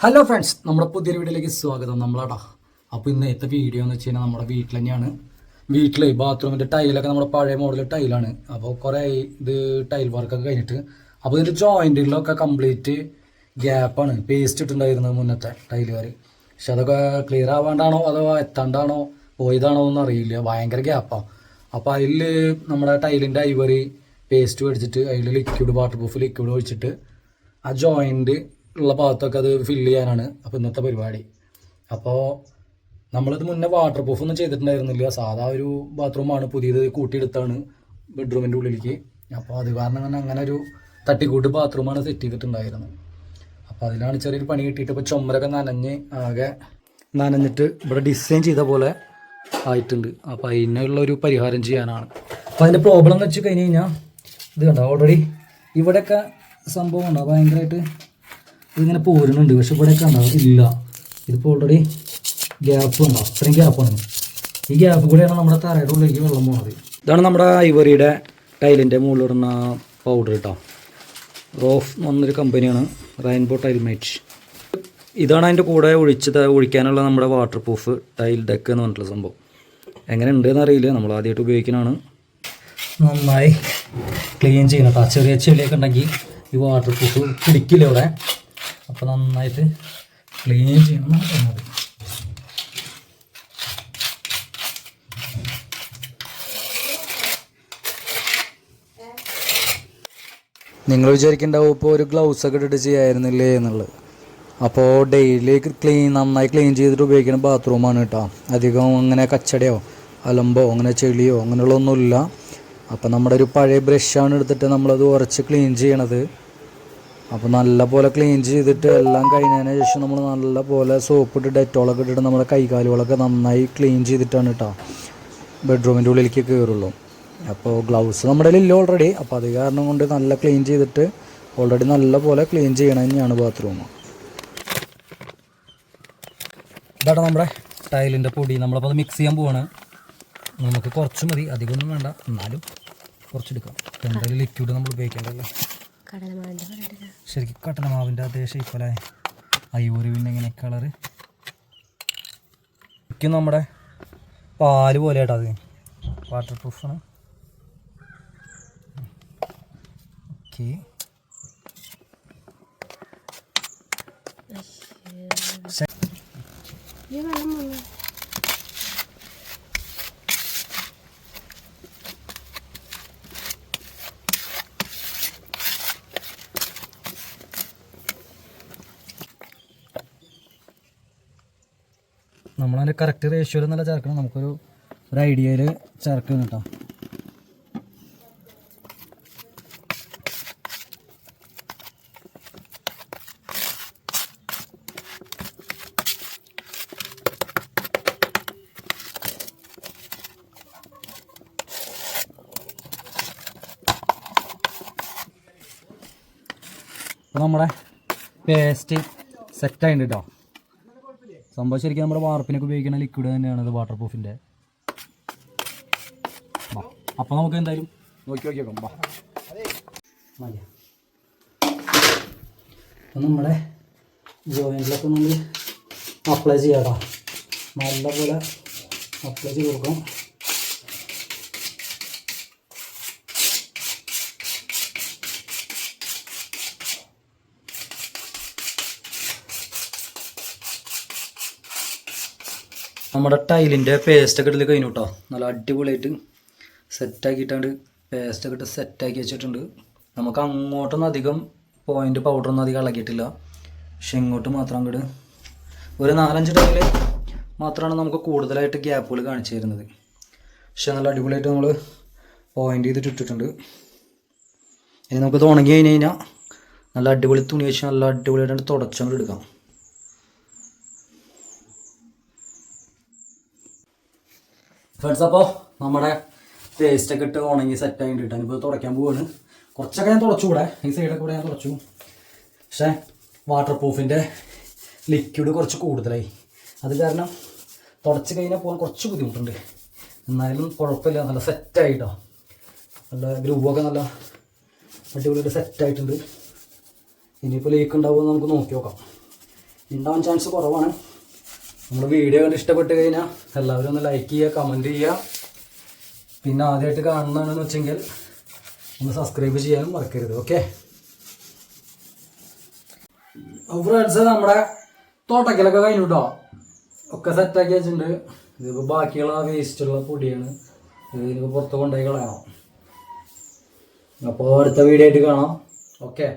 Hello friends നമ്മുടെ പുതിയൊരു വീഡിയോയിലേക്ക് സ്വാഗതം. നമ്മളടാ. അപ്പോൾ ഇന്നത്തെ വീഡിയോ എന്ന് വെച്ച് കഴിഞ്ഞാൽ നമ്മുടെ വീട്ടിൽ തന്നെയാണ്. വീട്ടിൽ ബാത്റൂമിന്റെ ടൈലൊക്കെ നമ്മുടെ പഴയ മോഡൽ ടൈലാണ് അപ്പോൾ കുറേ ഇത് ടൈൽ വർക്കൊക്കെ കഴിഞ്ഞിട്ട് അപ്പോൾ ഇതിന്റെ ജോയിന്റുകളിലൊക്കെ കംപ്ലീറ്റ് ഗ്യാപ്പാണ് പേസ്റ്റ് ഇട്ടുണ്ടായിരുന്നത് മുന്നത്തെ ടൈലുകാർ പക്ഷെ അതൊക്കെ ക്ലിയർ ആവാണ്ടാണോ അതോ എത്താണ്ടാണോ പോയതാണോ ഒന്നും അറിയില്ല. ഭയങ്കര ഗ്യാപ്പാണ് അപ്പോൾ അതിൽ നമ്മുടെ ടൈലിന്റെ ഐവറി പേസ്റ്റ് മേടിച്ചിട്ട് അതിൽ ലിക്വിഡ് വാട്ടർ പ്രൂഫ് ലിക്വിഡ് ഒഴിച്ചിട്ട് ആ ജോയിന്റ് ഉള്ള ഭാഗത്തൊക്കെ അത് ഫില്ല് ചെയ്യാനാണ് അപ്പോൾ ഇന്നത്തെ പരിപാടി. അപ്പോൾ നമ്മളിത് മുന്നേ വാട്ടർ പ്രൂഫ് ഒന്നും ചെയ്തിട്ടുണ്ടായിരുന്നില്ല. സാധാ ഒരു ബാത്റൂമാണ് പുതിയത് കൂട്ടിയെടുത്താണ് ബെഡ്റൂമിന്റെ ഉള്ളിലേക്ക്. അപ്പോൾ അത് കാരണം തന്നെ അങ്ങനെ ഒരു തട്ടിക്കൂട്ട് ബാത്റൂമാണ് സെറ്റ് ചെയ്തിട്ടുണ്ടായിരുന്നത്. അപ്പോൾ അതിലാണ് ചെറിയൊരു പണി കിട്ടിയിട്ട് ഇപ്പോൾ ചുമരൊക്കെ നനഞ്ഞ് ആകെ നനഞ്ഞിട്ട് ഇവിടെ ഡിസൈൻ ചെയ്ത പോലെ ആയിട്ടുണ്ട്. അപ്പോൾ അതിനുള്ള ഒരു പരിഹാരം ചെയ്യാനാണ്. അപ്പോൾ അതിന്റെ പ്രോബ്ലം എന്ന് വെച്ച് കഴിഞ്ഞ് കഴിഞ്ഞാൽ ഇത് കണ്ടോ? ഓൾറെഡി ഇവിടെയൊക്കെ സംഭവം ഉണ്ടോ? ഭയങ്കരമായിട്ട് ഇതിങ്ങനെ പോരുന്നുണ്ട്. പക്ഷെ ഇവിടെയൊക്കെ ഉണ്ടാവും. ഇല്ല. ഇതിപ്പോൾ ഓൾറെഡി ഗ്യാപ്പ് ഉണ്ടോ. അത്രയും ഗ്യാപ്പാണ് ഈ ഗ്യാപ്പ് കൂടെയാണ് നമ്മുടെ തറയുടെ ഉള്ളിലേക്ക് വെള്ളം പോകുന്നത് ഇതാണ് നമ്മുടെ ഐവറിയുടെ ടൈലിന്റെ മുകളിലിടുന്ന പൗഡർ കേട്ടോ റോഫ് എന്നൊരു കമ്പനിയാണ് റെയിൻബോ ടൈൽ മേറ്റ് ഇതാണ് അതിന്റെ കൂടെ ഒഴിച്ച് ഒഴിക്കാനുള്ള നമ്മുടെ വാട്ടർ പ്രൂഫ് ടൈൽ ഡെക്ക് എന്ന് പറഞ്ഞിട്ടുള്ള സംഭവം. എങ്ങനെ ഉണ്ടെന്ന് അറിയില്ല. നമ്മൾ ആദ്യമായിട്ട് ഉപയോഗിക്കുന്നതാണ് നന്നായി ക്ലീൻ ചെയ്യണം കേട്ടോ ചെറിയ ചെളിയൊക്കെ ഉണ്ടെങ്കിൽ ഈ വാട്ടർ പ്രൂഫ് പിടിക്കില്ല ഇവിടെ. അപ്പോൾ നന്നായിട്ട് ക്ലീൻ ചെയ്യണം എന്നത് നിങ്ങൾ വിചാരിക്കണ്ടാവും ഇപ്പോൾ ഒരു ഗ്ലൗസ് ഒക്കെ ഇട്ടിട്ട് ചെയ്യായിരുന്നില്ലേ എന്നുള്ളത്. അപ്പോൾ ഡെയിലി ക്ലീൻ നന്നായി ക്ലീൻ ചെയ്തിട്ട് ഉപയോഗിക്കുന്ന ബാത്റൂമാണ് കേട്ടോ അധികം അങ്ങനെ കച്ചടയോ അലമ്പോ അങ്ങനെ ചെളിയോ അങ്ങനെയുള്ളതൊന്നുമില്ല. അപ്പോൾ നമ്മുടെ ഒരു പഴയ ബ്രഷാണ് എടുത്തിട്ട് നമ്മളത് ഉറച്ച് ക്ലീൻ ചെയ്യണത്. അപ്പോൾ നല്ല പോലെ ക്ലീൻ ചെയ്തിട്ട് എല്ലാം കഴിഞ്ഞതിന് ശേഷം നമ്മൾ നല്ല പോലെ സോപ്പ് ഇട്ട് ഡെറ്റോളൊക്കെ ഇട്ടിട്ട് നമ്മുടെ കൈകാലുകളൊക്കെ നന്നായി ക്ലീൻ ചെയ്തിട്ടാണ് കേട്ടോ ബെഡ്റൂമിന്റെ ഉള്ളിലേക്ക് കയറുള്ളൂ അപ്പോൾ ഗ്ലൗസ് നമ്മുടെ ഇല്ല ഓൾറെഡി അപ്പോൾ അത് കാരണം കൊണ്ട് നല്ല ക്ലീൻ ചെയ്തിട്ട് ഓൾറെഡി നല്ല പോലെ ക്ലീൻ ചെയ്യണം തന്നെയാണ് ബാത്റൂം ഇതാണ് നമ്മുടെ ടൈലിന്റെ പൊടി. നമ്മളപ്പോൾ അത് മിക്സ് ചെയ്യാൻ പോവാണ്. നമുക്ക് കുറച്ച് മതി. അധികമൊന്നും വേണ്ട. എന്നാലും കുറച്ചെടുക്കാം. എന്തായാലും ലിക്വിഡ് നമ്മൾ ഉപയോഗിക്കേണ്ടല്ലോ ശരിക്കും കട്ടനമാവിന്റെ അതേ ഷേപ്പല്ലേ അയ്യൂര് പിന്നെ ഇങ്ങനെ കളറ് ശരിക്കും നമ്മുടെ പാൽ പോലെ കേട്ടോ അത്. വാട്ടർ പ്രൂഫാണ് ഓക്കെ. വെള്ളം നമ്മളതിന്റെ കറക്റ്റ് റേഷ്യോയിൽ നല്ല ചേർക്കണം. നമുക്കൊരു ഒരു ഐഡിയയിൽ ചേർക്കണം കേട്ടോ അപ്പോൾ നമ്മുടെ പേസ്റ്റ് സെറ്റ് ആയിട്ടുണ്ട് കേട്ടോ സംഭവം ശരിക്കും നമ്മുടെ വാർപ്പിനൊക്കെ ഉപയോഗിക്കുന്ന ലിക്വിഡ് തന്നെയാണ് ഇത് വാട്ടർ പ്രൂഫിന്റെ അപ്പോൾ നമുക്ക് എന്തായാലും നോക്കി നോക്കി നോക്കാം അപ്പം നമ്മുടെ ജോയിന്റിലൊക്കെ നമ്മൾ അപ്ലൈ ചെയ്യാം കേട്ടോ നല്ലപോലെ അപ്ലൈ ചെയ്ത് കൊടുക്കാം നമ്മുടെ ടൈലിന്റെ പേസ്റ്റൊക്കെ ഇടൽ കഴിഞ്ഞു കേട്ടോ നല്ല അടിപൊളിയായിട്ട് സെറ്റാക്കിയിട്ടാണ്ട് പേസ്റ്റൊക്കെ ഇട്ട് സെറ്റാക്കി വെച്ചിട്ടുണ്ട്. നമുക്ക് അങ്ങോട്ടൊന്നും അധികം പോയിന്റ് പൗഡറൊന്നും അധികം ഇളകിയിട്ടില്ല. പക്ഷെ ഇങ്ങോട്ട് മാത്രം അങ്ങോട്ട് ഒരു നാലഞ്ച് ടൈമിൽ മാത്രമാണ് നമുക്ക് കൂടുതലായിട്ട് ഗ്യാപ്പുകൾ കാണിച്ചു തരുന്നത്. പക്ഷെ നല്ല അടിപൊളിയായിട്ട് നമ്മൾ പോയിന്റ് ചെയ്തിട്ട് ഇട്ടിട്ടുണ്ട്. ഇനി നമുക്ക് ഉണങ്ങി കഴിഞ്ഞ് കഴിഞ്ഞാൽ നല്ല അടിപൊളി തുണി വെച്ച് നല്ല അടിപൊളിയായിട്ട് തുടച്ചങ്ങോട്ട് എടുക്കാം. ഫ്രണ്ട്സ് അപ്പോൾ നമ്മുടെ പേസ്റ്റ് ഒക്കെ ഇട്ട് ഉണങ്ങി സെറ്റ് ആയിട്ട് ഇട്ടാണ് ഇപ്പോൾ തുടയ്ക്കാൻ പോവാണ്. കുറച്ചൊക്കെ ഞാൻ തുടച്ചുകൂടെ. ഈ സൈഡൊക്കെ കൂടെ ഞാൻ തുടച്ചു. പക്ഷേ വാട്ടർ പ്രൂഫിന്റെ ലിക്വിഡ് കുറച്ച് കൂടുതലായി. അത് കാരണം തുടച്ച് കഴിഞ്ഞാൽ പോകാൻ കുറച്ച് ബുദ്ധിമുട്ടുണ്ട്. എന്നാലും കുഴപ്പമില്ല. നല്ല സെറ്റായിട്ടോ നല്ല ഗ്രൂവൊക്കെ നല്ല അടിപൊളിയായിട്ട് സെറ്റായിട്ടുണ്ട് ഇനിയിപ്പോൾ ലീക്ക് ഉണ്ടാവുമെന്ന് നമുക്ക് നോക്കി നോക്കാം. ഉണ്ടാവാൻ ചാൻസ് കുറവാണ്. നമ്മുടെ വീഡിയോ കണ്ട് ഇഷ്ടപ്പെട്ട് കഴിഞ്ഞാൽ എല്ലാവരും ഒന്ന് ലൈക്ക് ചെയ്യുക കമന്റ് ചെയ്യുക. പിന്നെ ആദ്യമായിട്ട് കാണുന്നതാണെന്ന് വെച്ചെങ്കിൽ ഒന്ന് സബ്സ്ക്രൈബ് ചെയ്യാനും മറക്കരുത് ഓക്കെ ഫ്രണ്ട്സ് നമ്മുടെ തോട്ടക്കലൊക്കെ കഴിഞ്ഞു കേട്ടോ ഒക്കെ സെറ്റാക്കി വെച്ചിട്ടുണ്ട്. ഇതിപ്പോൾ ബാക്കിയുള്ള വേസ്റ്റുള്ള പൊടിയാണ് ഇത് ഇതിപ്പോൾ പുറത്ത് കൊണ്ടുപോയി കളയണം. അപ്പോൾ അടുത്ത വീഡിയോ ആയിട്ട് കാണാം ഓക്കെ